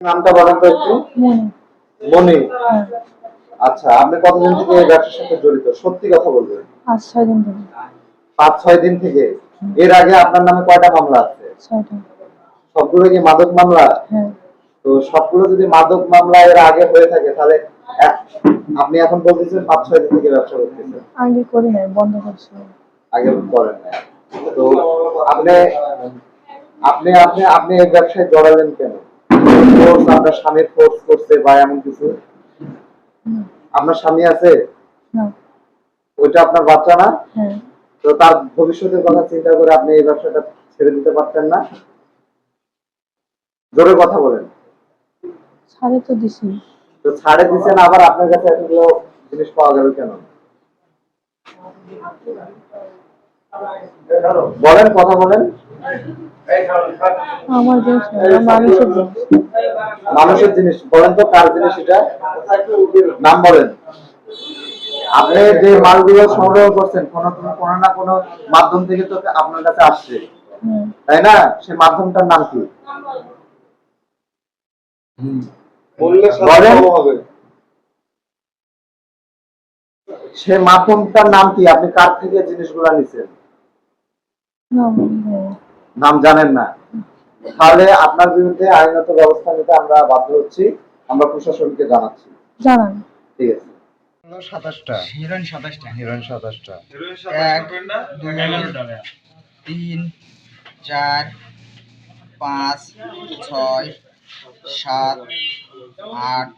নামটা বলেন তো একটু। মনি। হ্যাঁ। আচ্ছা আপনি কতদিন থেকে এই ব্যবসার সাথে জড়িত? সত্যি কথা বলবেন? আজ ছয় দিন ধরে। পাঁচ ছয় দিন থেকে? এর আগে আপনার নামে কয়টা মামলা আছে? ছয়টা। সবগুলো কি মাদক মামলা? হ্যাঁ। তো সবগুলো যদি মাদক মামলা এর আগে হয়ে থাকে তাহলে আপনি এখন বলতেছেন পাঁচ ছয় দিন থেকে ব্যবসা করতেছেন। আগে করি নাই বন্ধ করছি। আগে করেন না। তো আপনি আপনি আপনি আপনি এই ব্যবসায় জড়ালেন কেন? ফোর্স আপনার স্বামীর ফোর্স করছে বা এমন কিছু? আপনার স্বামী আছে? ওইটা আপনার বাচ্চা না? হ্যাঁ। তো তার ভবিষ্যতের কথা চিন্তা করে আপনি এই ব্যবসাটা ছেড়ে দিতে পারতেন না? জোরে কথা বলেন। ছাড়ে তো দিছি। তো ছাড়ে দিচ্ছেন আবার আপনার কাছে এতগুলো জিনিস পাওয়া গেল কেন? বলেন কথা বলেন। আমার জিনিস না, মানুষের জিনিস। মানুষের জিনিস বলেন তো কার জিনিস এটা? নাম বলেন। আপনি যে মালগুলো সংগ্রহ করছেন কোন কোনো না কোনো মাধ্যম থেকে তো আপনার কাছে আসছে। তাই না? সে মাধ্যমটার নাম কি? সে মাধ্যমটার নাম কি? আপনি কার থেকে জিনিসগুলা নিছেন? না হ্যাঁ নাম জানেন না। তাহলে আপনার বিরুদ্ধে আইনত ব্যবস্থা নিতে আমরা বাধ্য হচ্ছি আমরা প্রশাসনকে জানাচ্ছি। জানান। ঠিক আছে। সাতাশটা। হিরোইন সাতাশটা। হিরোইন সাতাশটা। এক তিন চার পাঁচ ছয় সাত আট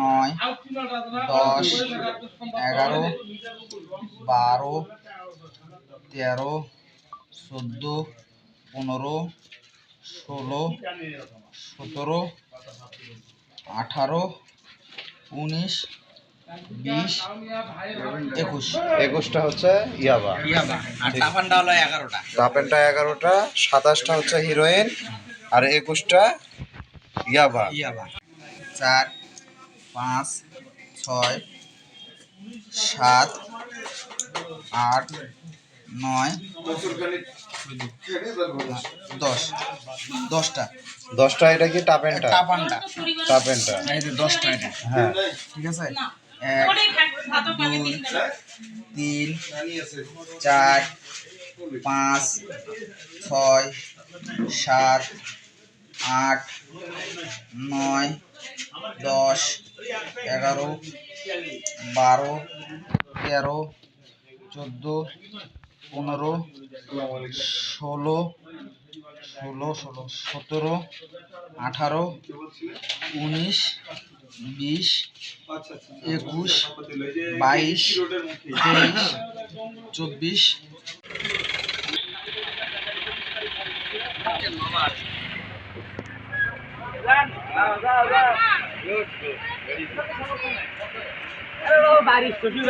নয় দশ এগারো বারো তেরো চোদ্দ পনেরো ষোলো সতেরো আঠারো উনিশ বিশ একুশ। একুশটা হচ্ছে ইয়াবা। ইয়াবা। আর হলো এগারোটা। টাপেনটা এগারোটা সাতাশটা হচ্ছে হিরোইন আর একুশটা ইয়াবা। ইয়াবা। চার পাঁচ ছয় সাত আট নয় দশ। দশটা। দশটা এটা কি টাপেনটা? টাপান্ডা টাপেনটা। এই যে দশটা এটা। হ্যাঁ। ঠিক আছে? এক দুই তিন চার পাঁচ ছয় সাত আট নয় দশ এগারো বারো তেরো চোদ্দ পনেরো ষোলো ষোলো ষোলো সতেরো আঠারো উনিশ বিশ একুশ বাইশ তেইশ চব্বিশ। বাড়ি ছুটি